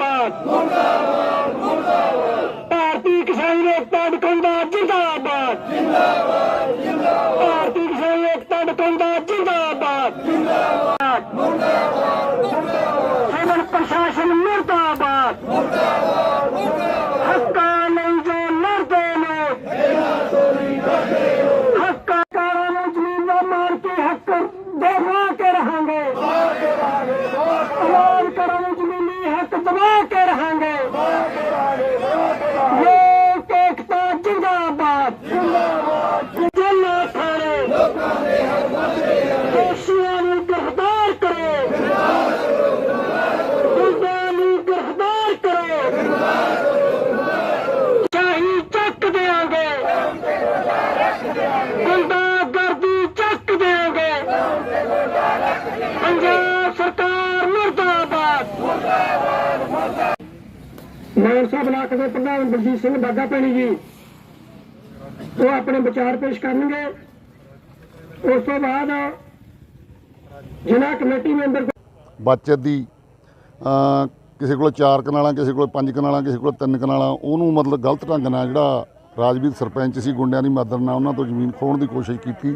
ਜਿੰਦਾਬਾਦ ਮੁਰਦਾਬਾਦ। ਮੁਰਦਾਬਾਦ ਭਾਰਤੀ ਕਿਸਾਨ ਏਕਤਾ ਡਕੌਂਦਾ ਜਿੰਦਾਬਾਦ। ਜਿੰਦਾਬਾਦ ਜਿੰਦਾਬਾਦ ਭਾਰਤੀ ਕਿਸਾਨ ਏਕਤਾ ਡਕੌਂਦਾ ਜਿੰਦਾਬਾਦ। ਜਿੰਦਾਬਾਦ ਮੁਰਦਾਬਾਦ ਮੁਰਦਾਬਾਦ ਸਿਵਲ ਪ੍ਰਸ਼ਾਸਨ ਮੁਰਦਾਬਾਦ। ਮੁਰਦਾਬਾਦ ਮੁਰਦਾਬਾਦ ਹੱਕਾਂ ਲਈ ਜੋ ਲੜਦੇ ਨੇ। ਹੱਕਾਂ ਕਾਰਾਂ ਨੂੰ ਜ਼ਮੀਨਾਂ ਮਾਰ ਕੇ ਹੱਕ ਦਬਾ ਕੇ ਰਹਾਂਗੇ। ਐਲਾਨ ਕਰਾਂ ਜ਼ਮੀਨੀ ਹੱਕ ਦਬਾ ਰਹਾਂਗੇ। ਲੋਕ ਏਕਤਾ ਜਿੰਦਾਬਾਦ। ਜਿੰਦਾਬਾਦ ਜੇਲਾਂ ਖਾਣੇ ਲੋਕਾਂ ਦੇ ਹੱਕ ਦੋਸ਼ੀਆਂ ਨੂੰ ਗ੍ਰਿਫਤਾਰ ਕਰੋ ਗੁੰਡਿਆਂ ਨੂੰ ਗ੍ਰਿਫਤਾਰ ਕਰੋ ਚਾਹੀ ਚੱਕ ਦੇਾਂਗੇ ਗੁੰਡਾਗਰਦੀ ਚੱਕ ਦੇਾਂਗੇ ਪੰਜਾਬ ਸਰਕਾਰ ਮੁਰਦਾਬਾਦ ਮਾਨਸਾ ਬਲਾਕ ਦੇ ਪ੍ਰਧਾਨ ਬਲਜੀਤ ਸਿੰਘ ਬਾਗਾ ਪੈਣੀ ਜੀ। ਉਹ ਆਪਣੇ ਵਿਚਾਰ ਪੇਸ਼ ਕਰਨਗੇ। ਉਸ ਤੋਂ ਬਾਅਦ ਜ਼ਿਲ੍ਹਾ ਕਮੇਟੀ ਮੈਂਬਰ ਬਚਤ ਦੀ ਕਿਸੇ ਕੋਲ ਚਾਰ ਕਨਾਲਾਂ, ਕਿਸੇ ਕੋਲ ਪੰਜ ਕਨਾਲਾਂ, ਕਿਸੇ ਕੋਲ ਤਿੰਨ ਕਨਾਲਾਂ, ਉਹਨੂੰ ਮਤਲਬ ਗਲਤ ਢੰਗ ਨਾਲ ਜਿਹੜਾ ਰਾਜਵੀਰ ਸਰਪੰਚ ਸੀ, ਗੁੰਡਿਆਂ ਦੀ ਮਦਦ ਨਾਲ ਉਹਨਾਂ ਤੋਂ ਜ਼ਮੀਨ ਖੋਹਣ ਦੀ ਕੋਸ਼ਿਸ਼ ਕੀਤੀ।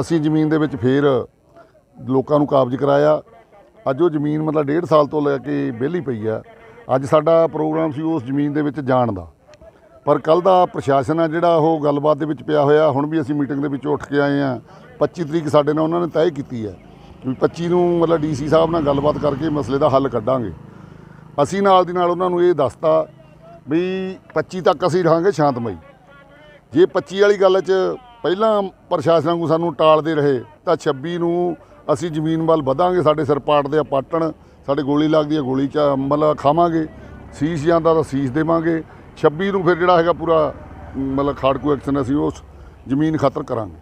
ਅਸੀਂ ਜ਼ਮੀਨ ਦੇ ਵਿੱਚ ਫੇਰ ਲੋਕਾਂ ਨੂੰ ਕਾਬਜ਼ ਕਰਾਇਆ। ਅੱਜ ਉਹ ਜ਼ਮੀਨ ਮਤਲਬ ਡੇਢ ਸਾਲ ਤੋਂ ਲੈ ਕੇ ਵਿਹਲੀ ਪਈ ਆ। ਅੱਜ ਸਾਡਾ ਪ੍ਰੋਗਰਾਮ ਸੀ ਉਸ ਜ਼ਮੀਨ ਦੇ ਵਿੱਚ ਜਾਣ ਦਾ। ਪਰ ਕੱਲ ਦਾ ਪ੍ਰਸ਼ਾਸਨ ਆ ਜਿਹੜਾ ਉਹ ਗੱਲਬਾਤ ਦੇ ਵਿੱਚ ਪਿਆ ਹੋਇਆ, ਹੁਣ ਵੀ ਅਸੀਂ ਮੀਟਿੰਗ ਦੇ ਵਿੱਚ ਉੱਠ ਕੇ ਆਏ ਆ 25 ਤਰੀਕ ਸਾਡੇ ਨਾਲ ਉਹਨਾਂ ਨੇ ਤੈਅ ਕੀਤੀ ਹੈ ਵੀ 25 ਨੂੰ ਮਤਲਬ ਡੀਸੀ ਸਾਹਿਬ ਨਾਲ ਗੱਲਬਾਤ ਕਰਕੇ ਮਸਲੇ ਦਾ ਹੱਲ ਕੱਢਾਂਗੇ। ਅਸੀਂ ਨਾਲ ਦੀ ਨਾਲ ਉਹਨਾਂ ਨੂੰ ਇਹ ਦੱਸਤਾ ਵੀ 25 ਤੱਕ ਅਸੀਂ ਰਹਾਂਗੇ ਸ਼ਾਂਤਮਈ। ਜੇ 25 ਵਾਲੀ ਗੱਲ 'ਚ ਪਹਿਲਾਂ ਪ੍ਰਸ਼ਾਸਨ ਨੂੰ ਸਾਨੂੰ ਟਾਲਦੇ ਰਹੇ, ਤਾਂ 26 ਨੂੰ ਅਸੀਂ ਜ਼ਮੀਨ ਵੱਲ ਵਧਾਂਗੇ, ਸਾਡੇ ਸਿਰ ਪਾਟਦੇ ਦੇ ਪਾਟਣ। ਸਾਡੇ ਗੋਲੀ ਲੱਗਦੀ ਆ ਗੋਲੀ ਚ ਮਤਲਬ ਖਾਵਾਂਗੇ ਸੀਸ ਜਾਂਦਾ ਤਾਂ ਸੀਸ ਦੇਵਾਂਗੇ। 26 ਨੂੰ ਫਿਰ ਜਿਹੜਾ ਹੈਗਾ ਪੂਰਾ ਮਤਲਬ ਖਾੜਕੂ ਐਕਸ਼ਨ ਅਸੀਂ ਉਸ ਜ਼ਮੀਨ ਖਾਤਰ ਕਰਾਂਗੇ।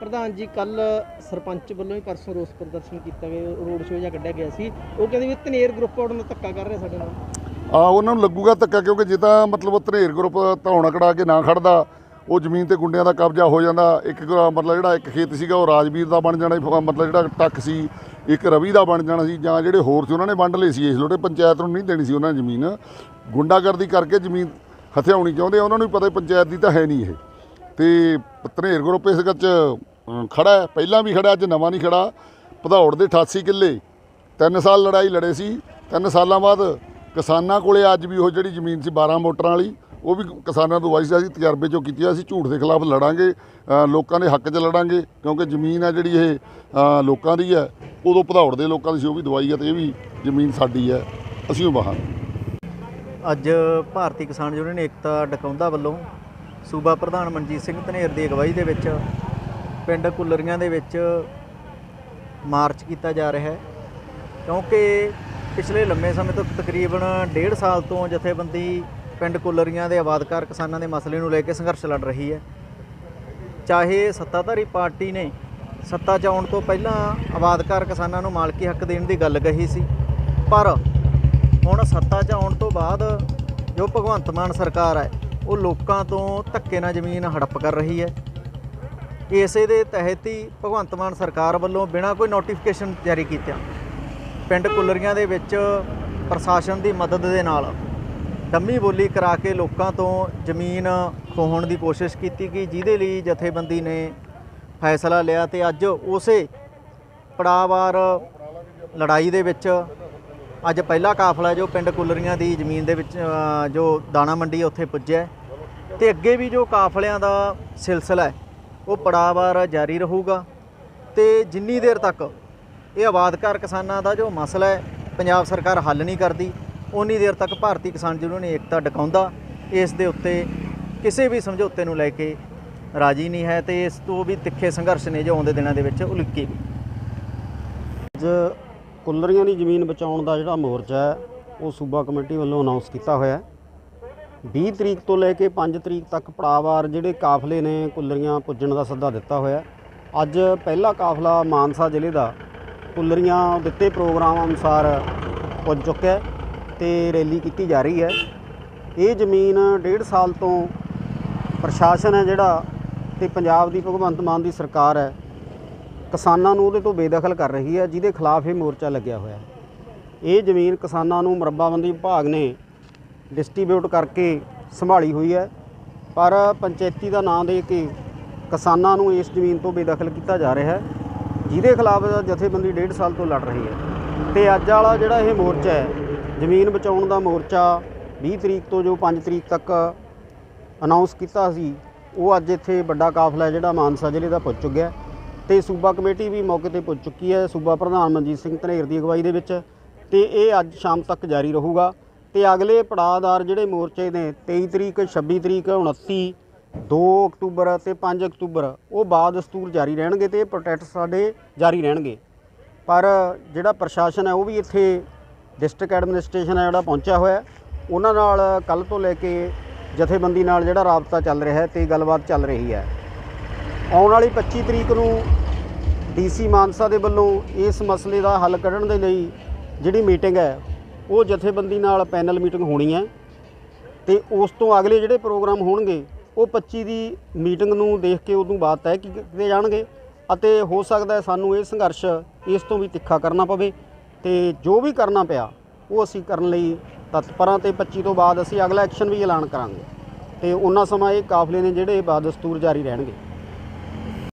ਪ੍ਰਧਾਨ ਜੀ ਕੱਲ ਸਰਪੰਚ ਵੱਲੋਂ ਹੀ ਪਰਸੋਂ ਰੋਸ ਪ੍ਰਦਰਸ਼ਨ ਕੀਤਾ ਗਿਆ ਰੋਡ ਸ਼ੋਅ ਜਿਹਾ ਕੱਢਿਆ ਗਿਆ ਸੀ। ਉਹ ਕਹਿੰਦੇ ਵੀ ਧਨੇਰ ਗਰੁੱਪ ਉਹਨਾਂ ਨੂੰ ਧੱਕਾ ਕਰ ਰਿਹਾ ਸਾਡੇ ਨਾਲ। ਆ ਉਹਨਾਂ ਨੂੰ ਲੱਗੂਗਾ ਧੱਕਾ ਕਿਉਂਕਿ ਜੇ ਤਾਂ ਮਤਲਬ ਉਹ ਧਨੇਰ ਗਰੁੱਪ ਧੌਣਾ ਕਢਾ ਕੇ ਨਾ ਖੜਦਾ ਉਹ ਜ਼ਮੀਨ ਤੇ ਗੁੰਡਿਆਂ ਦਾ ਕਬਜ਼ਾ ਹੋ ਜਾਂਦਾ। ਇੱਕ ਮਤਲਬ ਜਿਹੜਾ ਇੱਕ ਖੇਤ ਸੀਗਾ ਉਹ ਰਾਜਵੀਰ ਦਾ ਬਣ ਜਾਣਾ ਮਤਲਬ ਜਿਹੜਾ ਟੱਕ ਸੀ ਇੱਕ ਰਵੀ ਦਾ ਬਣ ਜਾਣਾ ਸੀ ਜਾਂ ਜਿਹੜੇ ਹੋਰ ਸੀ, ਉਹਨਾਂ ਨੇ ਵੰਡ ਲਏ ਸੀ ਇਸ ਲੋਟੇ, ਪੰਚਾਇਤ ਨੂੰ ਨਹੀਂ ਦੇਣੀ ਸੀ ਉਹਨਾਂ ਨੇ ਜ਼ਮੀਨ। ਗੁੰਡਾਗਰਦੀ ਕਰਕੇ ਜ਼ਮੀਨ ਹਥਿਆਉਣੀ ਚਾਹੁੰਦੇ ਉਹਨਾਂ ਨੂੰ ਵੀ ਪਤਾ ਪੰਚਾਇਤ ਦੀ ਤਾਂ ਹੈ ਨਹੀਂ ਇਹ। ਤੇ ਧਨੇਰ ਗਰੁੱਪ ਇਸ ਗੱਲ 'ਚ ਖੜਾ ਹੈ, ਪਹਿਲਾਂ ਵੀ ਖੜਾ, ਅੱਜ ਨਵਾਂ ਨਹੀਂ ਖੜਾ। ਭਦੌੜ ਦੇ 88 ਕਿੱਲੇ, ਤਿੰਨ ਸਾਲ ਲੜਾਈ ਲੜੇ ਸੀ। ਤਿੰਨ ਸਾਲਾਂ ਬਾਅਦ ਕਿਸਾਨਾਂ ਕੋਲੇ ਅੱਜ ਵੀ ਉਹ ਜਿਹੜੀ ਜ਼ਮੀਨ ਸੀ 12 ਮੋਟਰਾਂ ਵਾਲੀ ਉਹ ਵੀ ਕਿਸਾਨਾਂ ਤੋਂ ਵਾਈ ਸੀ ਅਸੀਂ ਤਜਰਬੇ ਚੋਂ ਕੀਤੀ ਆ, ਅਸੀਂ ਝੂਠ ਦੇ ਖਿਲਾਫ ਲੜਾਂਗੇ ਲੋਕਾਂ ਦੇ ਹੱਕ 'ਚ ਲੜਾਂਗੇ ਕਿਉਂਕਿ ਜ਼ਮੀਨ ਆ ਜਿਹੜੀ ਇਹ ਲੋਕਾਂ ਦੀ ਹੈ ਉਦੋਂ ਭਦੌੜ ਦੇ ਲੋਕਾਂ ਦੀ ਸੀ ਉਹ ਵੀ ਦਵਾਈ ਹੈ ਤੇ ਇਹ ਵੀ ਜ਼ਮੀਨ ਸਾਡੀ ਹੈ ਅਸੀਂ ਉਹ ਵਾਹਾਂਗੇ ਅੱਜ ਭਾਰਤੀ ਕਿਸਾਨ ਯੂਨੀਅਨ ਏਕਤਾ ਡਕੌਂਦਾ ਵੱਲੋਂ ਸੂਬਾ ਪ੍ਰਧਾਨ ਮਨਜੀਤ ਸਿੰਘ ਧਨੇਰ ਦੀ ਅਗਵਾਈ ਦੇ ਵਿੱਚ ਪਿੰਡ ਕੁੱਲਰੀਆਂ ਦੇ ਵਿੱਚ ਮਾਰਚ ਕੀਤਾ ਜਾ ਰਿਹਾ ਹੈ। ਕਿਉਂਕਿ ਪਿਛਲੇ ਲੰਮੇ ਸਮੇਂ ਤੋਂ ਤਕਰੀਬਨ ਡੇਢ ਸਾਲ ਤੋਂ ਜਥੇਬੰਦੀ ਪਿੰਡ ਕੁੱਲਰੀਆਂ ਦੇ ਆਬਾਦਕਾਰ ਕਿਸਾਨਾਂ ਦੇ ਮਸਲੇ ਨੂੰ ਲੈ ਕੇ ਸੰਘਰਸ਼ ਲੜ ਰਹੀ ਹੈ। ਚਾਹੇ ਸੱਤਾਧਾਰੀ ਪਾਰਟੀ ਨੇ ਸੱਤਾ 'ਚ ਆਉਣ ਤੋਂ ਪਹਿਲਾਂ ਆਬਾਦਕਾਰ ਕਿਸਾਨਾਂ ਨੂੰ ਮਾਲਕੀ ਹੱਕ ਦੇਣ ਦੀ ਗੱਲ ਕਹੀ ਸੀ, ਪਰ ਹੁਣ ਸੱਤਾ 'ਚ ਆਉਣ ਤੋਂ ਬਾਅਦ ਜੋ ਭਗਵੰਤ ਮਾਨ ਸਰਕਾਰ ਹੈ, ਉਹ ਲੋਕਾਂ ਤੋਂ ਧੱਕੇ ਨਾਲ ਜ਼ਮੀਨ ਹੜਪ ਕਰ ਰਹੀ ਹੈ। ਇਸੇ ਦੇ ਤਹਿਤ ਹੀ ਭਗਵੰਤ ਮਾਨ ਸਰਕਾਰ ਵੱਲੋਂ ਬਿਨਾਂ ਕੋਈ ਨੋਟੀਫਿਕੇਸ਼ਨ ਜਾਰੀ ਕੀਤਿਆਂ, ਪਿੰਡ ਕੁੱਲਰੀਆਂ ਦੇ ਵਿੱਚ ਪ੍ਰਸ਼ਾਸਨ ਦੀ ਮਦਦ ਦੇ ਨਾਲ ਡੰਮੀ ਬੋਲੀ ਕਰਾ ਕੇ ਲੋਕਾਂ ਤੋਂ ਜ਼ਮੀਨ ਖੋਹਣ ਦੀ ਕੋਸ਼ਿਸ਼ ਕੀਤੀ ਗਈ ਜਿਹਦੇ ਲਈ ਜਥੇਬੰਦੀ ਨੇ ਫੈਸਲਾ ਲਿਆ ਤੇ ਅੱਜ ਉਸੇ ਪੜਾਵਾਰ ਲੜਾਈ ਦੇ ਵਿੱਚ ਅੱਜ ਪਹਿਲਾ ਕਾਫਲਾ ਜੋ ਪਿੰਡ ਕੁੱਲਰੀਆਂ ਦੀ ਜ਼ਮੀਨ ਦੇ ਵਿੱਚ ਜੋ ਦਾਣਾ ਮੰਡੀ ਉੱਥੇ ਪੁੱਜਿਆ ਹੈ। ਤੇ ਅੱਗੇ ਵੀ ਜੋ ਕਾਫਲਿਆਂ ਦਾ ਸਿਲਸਿਲਾ ਹੈ, ਉਹ ਪੜਾਵਾਰ ਜਾਰੀ ਰਹੂਗਾ। ਤੇ ਜਿੰਨੀ ਦੇਰ ਤੱਕ ਇਹ ਆਬਾਦਕਾਰ ਕਿਸਾਨਾਂ ਦਾ ਜੋ ਮਸਲਾ ਹੈ, ਪੰਜਾਬ ਸਰਕਾਰ ਹੱਲ ਨਹੀਂ ਕਰਦੀ। ਉਨੀ ਦੇਰ ਤੱਕ ਭਾਰਤੀ ਕਿਸਾਨ ਯੂਨੀਅਨ ਏਕਤਾ ਡਕਾਉਂਦਾ, ਇਸ ਦੇ ਉੱਤੇ ਕਿਸੇ ਵੀ ਸਮਝੌਤੇ ਨੂੰ ਲੈ ਕੇ ਰਾਜੀ ਨਹੀਂ ਹੈ ਤੇ ਇਸ ਤੋਂ ਵੀ ਤਿੱਖੇ ਸੰਘਰਸ਼ ਨੇ ਜੋ ਆਉਂਦੇ ਦਿਨਾਂ ਦੇ ਵਿੱਚ ਉਲੀਕੇ ਵੀ। ਅੱਜ ਕੁੱਲਰੀਆਂ ਦੀ ਜ਼ਮੀਨ ਬਚਾਉਣ ਦਾ ਜਿਹੜਾ ਮੋਰਚਾ ਹੈ, ਉਹ ਸੂਬਾ ਕਮੇਟੀ ਵੱਲੋਂ ਅਨਾਉਂਸ ਕੀਤਾ ਹੋਇਆ ਹੈ। 20 ਤਰੀਕ ਤੋਂ ਲੈ ਕੇ 5 ਤਰੀਕ ਤੱਕ ਪੜਾਵਾਰ ਜਿਹੜੇ ਕਾਫਲੇ ਨੇ ਕੁੱਲਰੀਆਂ ਪੁੱਜਣ ਦਾ ਸੱਦਾ ਦਿੱਤਾ ਹੋਇਆ ਅੱਜ ਪਹਿਲਾ ਕਾਫਲਾ ਮਾਨਸਾ ਜ਼ਿਲ੍ਹੇ ਦਾ ਕੁੱਲਰੀਆਂ ਦਿੱਤੇ ਪ੍ਰੋਗਰਾਮ ਅਨੁਸਾਰ ਪੁੱਜ ਚੁੱਕਿਆ ਤੇ ਰੈਲੀ ਕੀਤੀ ਜਾ ਰਹੀ ਹੈ। ਇਹ ਜ਼ਮੀਨ ਡੇਢ ਸਾਲ ਤੋਂ ਪ੍ਰਸ਼ਾਸਨ ਹੈ ਜਿਹੜਾ ਤੇ ਪੰਜਾਬ ਦੀ ਭਗਵੰਤ ਮਾਨ ਦੀ ਸਰਕਾਰ ਹੈ। ਕਿਸਾਨਾਂ ਨੂੰ ਉਹਦੇ ਤੋਂ ਬੇਦਖਲ ਕਰ ਰਹੀ ਹੈ, ਜਿਹਦੇ ਖਿਲਾਫ ਇਹ ਮੋਰਚਾ ਲੱਗਿਆ ਹੋਇਆ ਇਹ ਜ਼ਮੀਨ ਕਿਸਾਨਾਂ ਨੂੰ ਮੁਰੱਬਾਬੰਦੀ ਵਿਭਾਗ ਨੇ ਡਿਸਟ੍ਰੀਬਿਊਟ ਕਰਕੇ ਸੰਭਾਲੀ ਹੋਈ ਹੈ। ਪਰ ਪੰਚਾਇਤੀ ਦਾ ਨਾਂ ਦੇ ਕੇ ਕਿਸਾਨਾਂ ਨੂੰ ਇਸ ਜ਼ਮੀਨ ਤੋਂ ਬੇਦਖਲ ਕੀਤਾ ਜਾ ਰਿਹਾ ਹੈ, ਜਿਹਦੇ ਖਿਲਾਫ ਜਥੇਬੰਦੀ ਡੇਢ ਸਾਲ ਤੋਂ ਲੜ ਰਹੀ ਹੈ। ਤੇ ਅੱਜ ਵਾਲਾ ਜਿਹੜਾ ਇਹ ਮੋਰਚਾ ਹੈ ਜ਼ਮੀਨ ਬਚਾਉਣ ਦਾ ਮੋਰਚਾ 20 ਤਰੀਕ ਤੋਂ ਜੋ 5 ਤਰੀਕ ਤੱਕ ਅਨਾਉਂਸ ਕੀਤਾ ਸੀ, ਉਹ ਅੱਜ ਇੱਥੇ ਵੱਡਾ ਕਾਫਲਾ ਜਿਹੜਾ ਮਾਨਸਾ ਜ਼ਿਲ੍ਹੇ ਦਾ ਪੁੱਜ ਚੁੱਕਿਆ ਤੇ ਸੂਬਾ ਕਮੇਟੀ ਵੀ ਮੌਕੇ ਤੇ ਪੁੱਜ ਚੁੱਕੀ ਹੈ, ਸੂਬਾ ਪ੍ਰਧਾਨ ਮਨਜੀਤ ਸਿੰਘ ਧਨੇਰ ਦੀ ਅਗਵਾਈ ਦੇ ਵਿੱਚ ਤੇ ਇਹ ਅੱਜ ਸ਼ਾਮ ਤੱਕ ਜਾਰੀ ਰਹੂਗਾ ਤੇ ਅਗਲੇ ਪੜਾਅਦਾਰ ਜਿਹੜੇ ਮੋਰਚੇ ਨੇ 23 ਤਰੀਕ 26 ਤਰੀਕ 29 2 ਅਕਤੂਬਰ ਤੇ 5 ਅਕਤੂਬਰ, ਉਹ ਬਾਅਦ ਦਸਤੂਰ ਜਾਰੀ ਰਹਿਣਗੇ ਤੇ ਇਹ ਪ੍ਰੋਟੈਸਟ ਸਾਡੇ ਜਾਰੀ ਰਹਿਣਗੇ। ਪਰ ਜਿਹੜਾ ਪ੍ਰਸ਼ਾਸਨ ਹੈ ਉਹ ਵੀ ਇੱਥੇ ਡਿਸਟ੍ਰਿਕਟ ਐਡਮਿਨਿਸਟ੍ਰੇਸ਼ਨ ਹੈ ਜਿਹੜਾ ਪਹੁੰਚਿਆ ਹੋਇਆ ਉਹਨਾਂ ਨਾਲ ਕੱਲ ਤੋਂ ਲੈ ਕੇ ਜਥੇਬੰਦੀ ਨਾਲ ਜਿਹੜਾ ਰਾਬਤਾ ਚੱਲ ਰਿਹਾ ਹੈ ਤੇ ਗੱਲਬਾਤ ਚੱਲ ਰਹੀ ਹੈ। ਆਉਣ ਵਾਲੀ 25 ਤਰੀਕ ਨੂੰ ਡੀਸੀ ਮਾਨਸਾ ਦੇ ਵੱਲੋਂ ਇਸ ਮਸਲੇ ਦਾ ਹੱਲ ਕੱਢਣ ਦੇ ਲਈ ਜਿਹੜੀ ਮੀਟਿੰਗ ਹੈ, ਉਹ ਜਥੇਬੰਦੀ ਨਾਲ ਪੈਨਲ ਮੀਟਿੰਗ ਹੋਣੀ ਹੈ ਤੇ ਉਸ ਤੋਂ ਅਗਲੇ ਜਿਹੜੇ ਪ੍ਰੋਗਰਾਮ ਹੋਣਗੇ, ਉਹ 25 ਦੀ ਮੀਟਿੰਗ ਨੂੰ ਦੇਖ ਕੇ ਉਦੋਂ ਬਾਅਦ ਤੈਅ ਕੀਤੇ ਜਾਣਗੇ ਅਤੇ ਹੋ ਸਕਦਾ ਸਾਨੂੰ ਇਹ ਸੰਘਰਸ਼ ਇਸ ਤੋਂ ਵੀ ਤਿੱਖਾ ਕਰਨਾ ਪਵੇ। ਤੇ ਜੋ ਵੀ ਕਰਨਾ ਪਿਆ, ਉਹ ਅਸੀਂ ਕਰਨ ਲਈ ਤਤਪਰਾਂ ਤੇ 25 ਤੋਂ ਬਾਅਦ ਅਸੀਂ ਅਗਲਾ ਐਕਸ਼ਨ ਵੀ ਐਲਾਨ ਕਰਾਂਗੇ। ਤੇ ਉਹਨਾਂ ਸਮਾਂ ਇਹ ਕਾਫਲੇ ਨੇ ਜਿਹੜੇ ਬਾਦਸਤੂਰ ਜਾਰੀ ਰਹਿਣਗੇ।